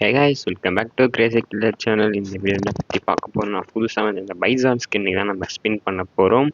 Hey guys welcome back to crazy killer channel இந்த வீடியோவில் பற்றி பார்க்க போகிறோம் நான் புதுசாக வந்து இந்த பைசான் ஸ்கின் தான் நம்ம ஸ்பின் பண்ண போகிறோம்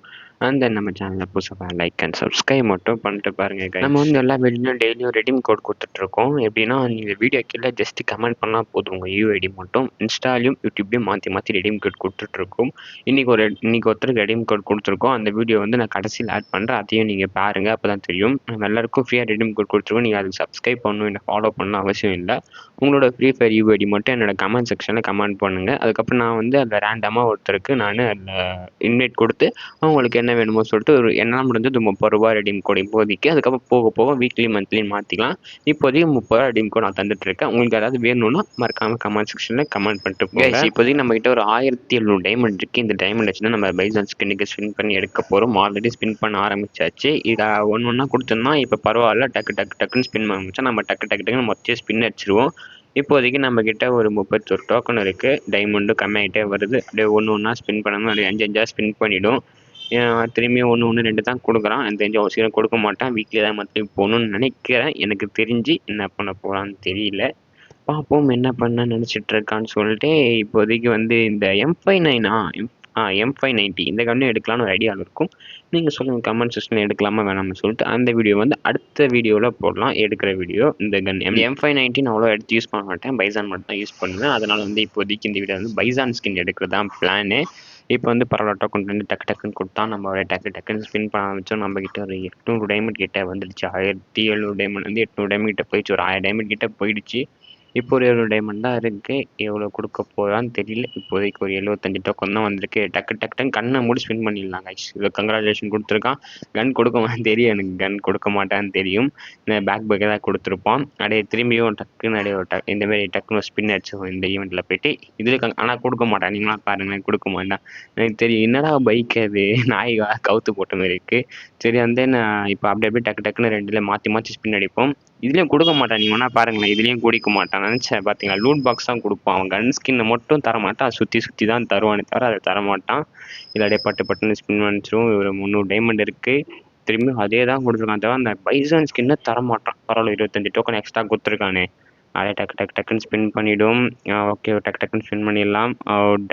அந்த நம்ம சேனலில் புதுசாக லைக் அண்ட் சப்ஸ்கிரைப் மட்டும் பண்ணிட்டு பாருங்க guys. நம்ம வந்து எல்லா வீடியோலையும் டெய்லியும் ரெடிம் கோட் கொடுத்துட்ருக்கோம். எப்படின்னா நீங்கள் வீடியோ கீழே ஜஸ்ட் கமெண்ட் பண்ணால் போதும். உங்கள் யூஐடி மட்டும். இன்ஸ்டாலையும் யூடியூப்லையும் மாற்றி மாற்றி ரெடிம் கோட் கொடுத்துட்ருக்கோம். இன்றைக்கி ஒரு இன்றைக்கி ஒருத்தருக்கு ரெடிம் கோட் கொடுத்துருக்கோம். அந்த வீடியோ வந்து நான் கடைசியில் ஆட் பண்ணுறேன் அதையும் நீங்கள் பாருங்கள் அப்போ தான் தெரியும். நம்ம எல்லாருக்கும் ஃப்ரீயாக ரெடிம் கோட் கொடுத்துருக்கோம். நீங்கள் அதுக்கு சப்ஸ்கிரைப் பண்ணணும் இல்லை ஃபாலோ பண்ணணும் அவசியம் இல்லை. உங்களோட ஃப்ரீ ஃபயர் யூஐடி மட்டும் என்னோட கமெண்ட் செக்ஷனில் கமெண்ட் பண்ணுங்கள் அதுக்கப்புறம் நான் வந்து அதில் ரேண்டமாக ஒருத்தருக்கு நான் அதில் இன்வைட் கொடுத்து அவங்களுக்கு என்ன வேணுமோ சொல்லிட்டு ஒரு என்னால் முடிஞ்சது முப்பது ரூபா ரெடீம் கோடு இப்போதைக்கு. அதுக்கப்புறம் போக போக வீக்லி மந்த்லின்னு மாற்றிக்கலாம் இப்போதைக்கு முப்பது ரூபா ரெடீம் கோட் நான் தந்துட்டு இருக்கேன். உங்களுக்கு ஏதாவது வேணும்னா மறக்காமல் கமெண்ட் செக்ஷனில் கமெண்ட் பண்ணிட்டு போங்க. இப்போதைக்கு நம்மகிட்ட ஒரு ஆயிரத்தி எழுநூறு டைமண்ட் இருக்குது இந்த டைமண்ட் வச்சுன்னா நம்ம பைசான் ஸ்கின்னுக்கு ஸ்பின் பண்ணி எடுக்க போகிறோம் ஆல்ரெடி ஸ்பின் பண்ண ஆரம்பிச்சாச்சு. இதை ஒன்று ஒன்றா கொடுத்தோம்னா இப்போ பரவாயில்ல. டக்கு டக்கு டக்குன்னு ஸ்பின் பண்ண ஆரம்பிச்சா நம்ம டக்கு டக்கு டக்குன்னு மொத்தம் ஸ்பின் அடிச்சிருவோம். இப்போதைக்கு நம்ம கிட்ட ஒரு முப்பத்தொரு டோக்கன் இருக்குது டைமண்டும் கம்மியாகிட்டே வருது. அப்படியே ஒன்று ஒன்றா ஸ்பின் பண்ணணும் அப்படியே அஞ்சு அஞ்சாக ஸ்பின் பண்ணிவிடும் திரும்பி ஒன்று ஒன்று ரெண்டு தான் கொடுக்குறான். எனக்கு தெரிஞ்சு அவ்வளோ சீக்கிரம் கொடுக்க மாட்டான். வீக்லி தான் மந்த்லி போகணும்னு நினைக்கிறேன். எனக்கு தெரிஞ்சு என்ன பண்ண போகிறான்னு தெரியல. பார்ப்போம் என்ன பண்ண நினச்சிட்ருக்கான்னு சொல்லிட்டு இப்போதைக்கு வந்து இந்த எம் நைனா எம் எம் ஃபைவ் நைன்ட்டி இந்த கன்னு எடுக்கலாம்னு ஒரு ஐடியாவில் இருக்கும் நீங்கள் சொல்லுங்கள் கமெண்ட் செக்ஷனில் எடுக்கலாமா வேணாம்னு சொல்லிட்டு அந்த வீடியோ வந்து அடுத்த வீடியோவில் போடலாம் எடுக்கிற வீடியோ இந்த gun M M five ninety நான் அவ்வளோ எடுத்து யூஸ் பண்ண மாட்டேன். பைசான் மட்டும் தான் யூஸ் பண்ணுவேன். அதனால் வந்து இப்போதைக்கு இந்த வீடியோ வந்து பைசான் ஸ்கின் எடுக்கிறது தான் பிளானு இப்போ வந்து பரவாயில்ல கொண்டு வந்து டக்கு டக்குன்னு கொடுத்தா நம்ம ஒரு டக்கு டக்குன்னு ஸ்பின் பண்ண ஆரம்பிச்சோம். நம்ம கிட்ட ஒரு எட்நூறு டைமண்ட் கிட்ட வந்துடுச்சு. ஆயிரத்தி எழுநூறு டைமண்ட் வந்து எட்நூறு டைமண்ட் கிட்ட போயிடுச்சு. ஒரு ஆயிரம் டைமண்ட் கிட்ட போயிடுச்சு. இப்போ ஒரு எழுநூறு டைமண்ட் தான் இருக்குது எவ்வளோ கொடுக்க போகிறான்னு தெரியல. இப்போதைக்கு ஒரு எழுபத்தஞ்சு டோக்கன் தான் வந்திருக்கு. டக்கு டக்கு டக்கு கண்ணை மூடி ஸ்பின் பண்ணிடலாம் கைஸ் இவ்வளோ கங்க்ராச்சுலேஷன் கொடுத்துருக்கான். கன் கொடுக்கமான்னு தெரியும். எனக்கு கன் கொடுக்க மாட்டேன்னு தெரியும். இந்த பேக் பேக்கை தான் கொடுத்துருப்பான். அப்படியே திரும்பியும் டக்குன்னு அப்படியே ஒரு டக் இந்தமாரி டக்குன்னு ஸ்பின் அடிச்சோம் இந்த ஈவெண்ட்டில் போயிட்டு இதில் ஆனால் கொடுக்க மாட்டான். நீங்களாம் பாருங்களேன் கொடுக்க மாட்டான். எனக்கு தெரியும். என்னடா பைக் அது? நாய் கவுத்து போட்ட மாதிரி இருக்குது சரி வந்து நான் இப்போ அப்படியே அப்படியே டக்கு டக்குன்னு ரெண்டில் மாற்றி மாற்றி ஸ்பின் அடிப்போம். இதுலேயும் கொடுக்க மாட்டான். நீங்கள் வேணால் பாருங்களேன் இதுலேயும் குடிக்க மாட்டான். நினச்சேன் பார்த்தீங்களா லூட் பாக்ஸ் தான் கொடுப்பான். அவன் கன் ஸ்கின்னை மட்டும் தர மாட்டான். சுற்றி சுற்றி தான் தருவானே தவிர அதை தர மாட்டான். இதில் பட்டு பட்டுன்னு ஸ்பின் பண்ணிச்சிரும். ஒரு முந்நூறு டைமண்ட் இருக்குது திரும்பி அதே தான் கொடுத்துருக்கான். தவிர அந்த பைசான் ஸ்கின்னை தர மாட்டான். பரவாயில்ல இருபத்தஞ்சு டோக்கன் எக்ஸ்ட்ரா கொடுத்துருக்கானே. அதே டக்கு டக்கு டக்குன்னு ஸ்பின் பண்ணிவிடும் ஓகே டக்கு டக்குன்னு ஸ்பின் பண்ணிடலாம்.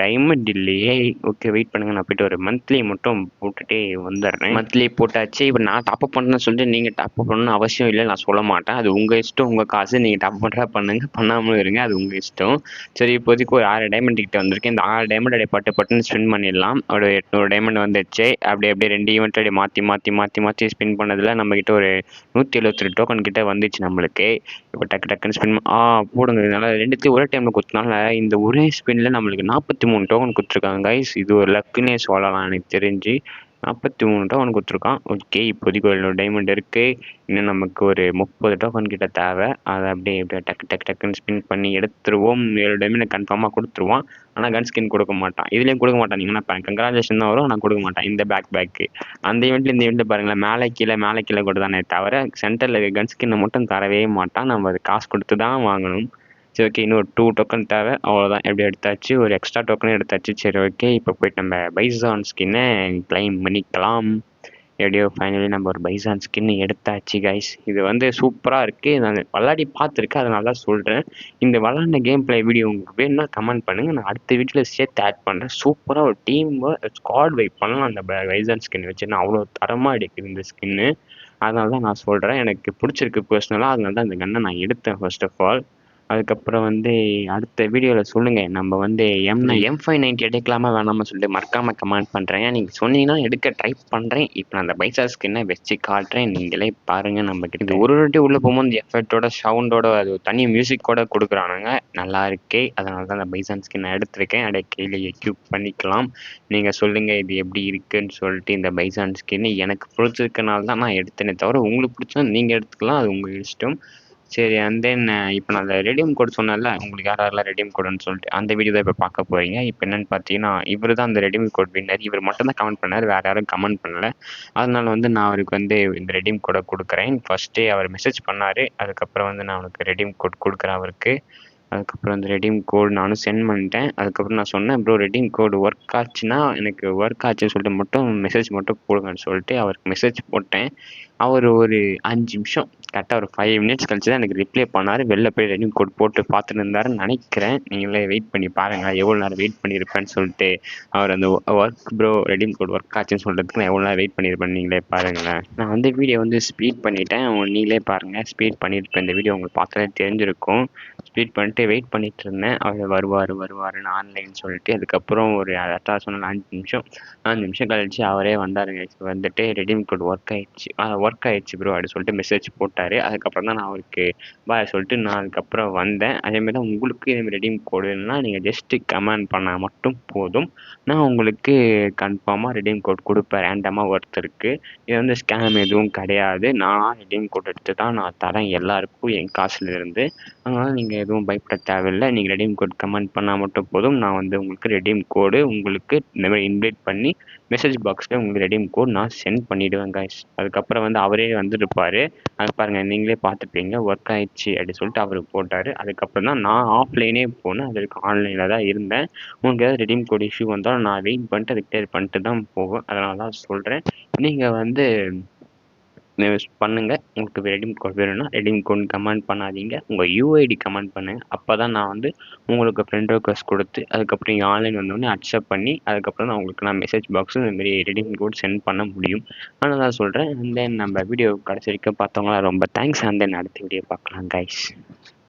டைமண்ட் இல்லையே ஓகே வெயிட் பண்ணுங்கள் நான் போய்ட்டு ஒரு மந்த்லி மட்டும் போட்டுகிட்டே வந்துடுறேன். மந்த்லி போட்டாச்சு. இப்போ நான் டாப் அப் பண்ணுறேன்னு சொல்லிட்டு நீங்கள் டாப் அப் பண்ணணும்னு அவசியம் இல்லை நான் சொல்ல மாட்டேன். அது உங்கள் இஷ்டம் உங்கள் காசு. நீங்கள் டாப் பண்ணுறா பண்ணுங்கள் பண்ணாமலும் இருங்க அது உங்கள் இஷ்டம். சரி இப்போதைக்கு ஒரு ஆறு டைமண்ட் கிட்ட வந்திருக்கேன். இந்த ஆறு டைமண்ட் அப்படியே பட்டு பட்டுன்னு ஸ்பின் பண்ணிடலாம். ஒரு எட்நூறு டைமண்ட் வந்துடுச்சு அப்படியே அப்படியே ரெண்டு ஈவெண்ட் அப்படியே மாற்றி மாற்றி மாற்றி மாற்றி ஸ்பின் பண்ணதில் நம்மக்கிட்ட ஒரு நூற்றி எழுபத்தி டோக்கன் கிட்ட வந்துச்சு நம்மளுக்கு. இப்போ டக்கு டக்குன்னு ஸ்பின் போடுங்க. இதனால் ரெண்டுத்தையும் ஒரே டைமில் கொடுத்தனால இந்த ஒரே ஸ்பின்னில் நம்மளுக்கு நாற்பத்தி மூணு டோக்கன் கொடுத்துருக்காங்க கைஸ் இது ஒரு லக்குன்னே சொல்லலாம் எனக்கு தெரிஞ்சு. நாற்பத்தி மூணு டோக்கன் கொடுத்துருக்கான். ஓகே இப்போதைக்கு ஒரு டைமண்ட் இருக்குது இன்னும் நமக்கு ஒரு முப்பது டோக்கன் கிட்ட தேவை. அதை அப்படியே அப்படியே டக்கு டக்கு டக்குன்னு ஸ்பின் பண்ணி எடுத்துருவோம். ஏழு டைமண்ட் கன்ஃபார்மாக கொடுத்துருவான். ஆனால் கன் ஸ்கின் கொடுக்க மாட்டான். இதுலேயும் கொடுக்க மாட்டான். நீங்கள் கங்க்ராச்சுலேஷன் தான் வரும். ஆனால் கொடுக்க மாட்டான். இந்த பேக் பேக்கு அந்த இவெண்ட்டில் இந்த இவெண்ட்டில் பாருங்களேன். மேலே கீழே மேலே கீழே கொடுத்தானே தவிர சென்டரில் கன் ஸ்கின்னை மட்டும் தரவே மாட்டான். நம்ம அது காசு கொடுத்து தான் வாங்கணும். சரி ஓகே இன்னும் ஒரு டூ டோக்கன் தேவை. அவ்வளோதான் எப்படி எடுத்தாச்சு? ஒரு எக்ஸ்ட்ரா டோக்கனும் எடுத்தாச்சு. சரி ஓகே இப்போ போய்ட்டு நம்ம பைசான் ஸ்கின்னை கிளைம் பண்ணிக்கலாம். எப்படியோ ஃபைனலி நம்ம ஒரு பைசான் ஸ்கின் எடுத்தாச்சு கைஸ் இது வந்து சூப்பராக இருக்குது நான் விளாடி பார்த்துருக்கேன். அதை நல்லா சொல்கிறேன் இந்த விளாண்ட கேம் பிளே வீடியோ உங்களுக்கு வேணும்னா கமெண்ட் பண்ணுங்கள் நான் அடுத்த வீட்டில் சேர்த்து ஆட் பண்ணுறேன் சூப்பராக ஒரு டீம் ஸ்குவாட் வைப் பண்ணலாம். அந்த பைசான் ஸ்கின் வச்சு. நான் அவ்வளோ தரமாக எடுக்குது இந்த ஸ்கின்னு அதனால தான் நான் சொல்கிறேன் எனக்கு பிடிச்சிருக்கு பர்சனலாக அதனால தான் இந்த கன்னை நான் எடுத்தேன் ஃபர்ஸ்ட் ஆஃப் ஆல் அதுக்கப்புறம் வந்து அடுத்த வீடியோவில் சொல்லுங்கள் நம்ம வந்து எம் எம் ஃபைவ் நைன்ட்டி எடுக்கலாமா வேணாமா சொல்லிட்டு மறக்காமல் கமெண்ட் பண்ணுறேன் நீங்கள் சொன்னீங்கன்னா எடுக்க ட்ரை பண்ணுறேன் இப்போ நான் அந்த பைசா ஸ்கின்னை வச்சு காட்டுறேன் நீங்களே பாருங்கள் நம்ம கிட்ட ஒரு வாட்டி உள்ளே போகும்போது எஃபெக்டோட சவுண்டோட அது தனி மியூசிக்கோட கொடுக்குறானுங்க. நல்லா இருக்கே. அதனால தான் அந்த பைசான் ஸ்கின்னை எடுத்திருக்கேன். அப்படியே கீழே எக்யூப் பண்ணிக்கலாம். நீங்கள் சொல்லுங்கள் இது எப்படி இருக்குன்னு சொல்லிட்டு இந்த பைசான் ஸ்கின் எனக்கு பிடிச்சிருக்கனால தான் நான் எடுத்தேனே தவிர உங்களுக்கு பிடிச்சா நீங்கள் எடுத்துக்கலாம். அது உங்கள் இஷ்டம். சரி அண்ட் தென் இப்போ நான் அந்த ரெடியம் கோட் சொன்னேன்ல உங்களுக்கு யார் யாரெல்லாம் ரெடியம் கோடுன்னு சொல்லிட்டு அந்த வீடியோ தான் இப்போ பார்க்க போகிறீங்க இப்போ என்னென்னு பார்த்தீங்கன்னா இவர் தான் அந்த ரெடியம் கோட் வின்னர் இவர் மட்டும் தான் கமெண்ட் பண்ணார் வேறு யாரும் கமெண்ட் பண்ணல. அதனால வந்து நான் அவருக்கு வந்து இந்த ரெடியம் கோடை கொடுக்குறேன். ஃபஸ்ட்டே அவர் மெசேஜ் பண்ணார் அதுக்கப்புறம் வந்து நான் அவனுக்கு ரெடியம் கோட் கொடுக்குறேன் அவருக்கு. அதுக்கப்புறம் அந்த ரெடீம் கோட் நானும் சென்ட் பண்ணிட்டேன். அதுக்கப்புறம் நான் சொன்னேன் ப்ரோ ரெடீம் கோடு ஒர்க் ஆச்சுன்னா எனக்கு ஒர்க் ஆச்சுன்னு சொல்லிட்டு மட்டும் மெசேஜ் மட்டும் போடுங்கன்னு சொல்லிட்டு அவருக்கு மெசேஜ் போட்டேன். அவர் ஒரு அஞ்சு நிமிஷம் கரெக்டாக ஒரு ஃபைவ் மினிட்ஸ் கழிச்சு தான் எனக்கு ரிப்ளை பண்ணார். வெளில போய் ரெடீம் கோட் போட்டு பார்த்துட்டு இருந்தாருன்னு நினைக்கிறேன். நீங்களே வெயிட் பண்ணி பாருங்கள் எவ்வளோ நேரம் வெயிட் பண்ணியிருப்பேன்னு சொல்லிட்டு அவர் அந்த work bro redeem code work ஆச்சுன்னு சொல்கிறதுக்கு நான் எவ்வளோ நேரம் வெயிட் பண்ணியிருப்பேன் நீங்களே பாருங்களேன். நான் வந்து வீடியோ வந்து ஸ்பீட் பண்ணிட்டேன். நீங்களே பாருங்கள் ஸ்பீட் பண்ணியிருப்பேன். இந்த வீடியோ உங்களுக்கு பார்த்தாலே தெரிஞ்சிருக்கும். ஸ்பீட் பண்ணிட்டு வெயிட் பண்ணிட்டு இருந்தேன் அவர் வருவார் வருவாருன்னு ஆன்லைன் சொல்லிட்டு. அதுக்கப்புறம் ஒரு அட்டா சொன்ன அஞ்சு நிமிஷம் அஞ்சு நிமிஷம் கழிச்சு அவரே வந்தாருங்க. வந்துட்டு ரெடீம் கோட் ஒர்க் ஆயிடுச்சு. ஒர்க் ஆயிடுச்சு ப்ரோ அப்படி சொல்லிட்டு மெசேஜ் போட்டார். அதுக்கப்புறம் தான் நான் அவருக்கு பாய் சொல்லிட்டு நான் அதுக்கப்புறம் வந்தேன். அதேமாதிரி தான் உங்களுக்கு இதேமாதிரி ரெடீம் கோடு வேணும்னா நீங்கள் ஜஸ்ட்டு கமெண்ட் பண்ணால் மட்டும் போதும். நான் உங்களுக்கு கன்ஃபார்மாக ரெடீம் கோட் கொடுப்பேன். ரேண்டமாக ஒருத்தருக்கு இது வந்து ஸ்கேம் எதுவும் கிடையாது. நான் ரெடீம் கோட் எடுத்து தான் நான் தரேன். எல்லாருக்கும் என் காசுலேருந்து அதனால் நீங்கள் எதுவும் பயப்பட தேவையில்லை. நீங்கள் ரெடீம் கோட் கமெண்ட் பண்ணால் மட்டும் போதும். நான் வந்து உங்களுக்கு ரெடீம் கோடு உங்களுக்கு இந்த மாதிரி இன்வைட் பண்ணி மெசேஜ் பாக்ஸில் உங்களுக்கு ரெடீம் கோட் நான் சென்ட் பண்ணிவிடுவேன் கைஸ் அதுக்கப்புறம் வந்து அவரே வந்துருப்பார். அது பாருங்கள் நீங்களே பார்த்துப்பீங்க. ஒர்க் ஆயிடுச்சு அப்படி சொல்லிட்டு அவர் போட்டார். அதுக்கப்புறம் தான் நான் ஆஃப்லைனே போனேன். அதற்கு ஆன்லைனில் தான் இருந்தேன். உங்களுக்கு ஏதாவது ரெடீம் கோட் இஷ்யூ வந்தாலும் நான் வெயிட் பண்ணிட்டு அது கிளியர் பண்ணிட்டு தான் போவேன். அதனால தான் சொல்கிறேன் நீங்கள் வந்து பண்ணுங்கள் உங்களுக்கு ரெடிம் கோட் வேணும்னா ரெடிம் கோட் கமெண்ட் பண்ணாதீங்க. உங்கள் யூஐடி கமெண்ட் பண்ணுங்கள் அப்போ தான் நான் வந்து உங்களுக்கு ஃப்ரெண்ட் ரெக்வஸ்ட் கொடுத்து அதுக்கப்புறம் நீங்கள் ஆன்லைன் வந்தோடனே அக்செப்ட் பண்ணி அதுக்கப்புறம் நான் உங்களுக்கு நான் மெசேஜ் பாக்ஸும் இந்தமாரி ரெடிம் கோட் சென்ட் பண்ண முடியும். ஆனால் தான் சொல்கிறேன் அண்ட் தென் நம்ம வீடியோ கடைசி வரைக்கும் பார்த்தவங்களாம் ரொம்ப தேங்க்ஸ் அண்ட் தென் அடுத்த வீடியோ பார்க்கலாம் கைஸ்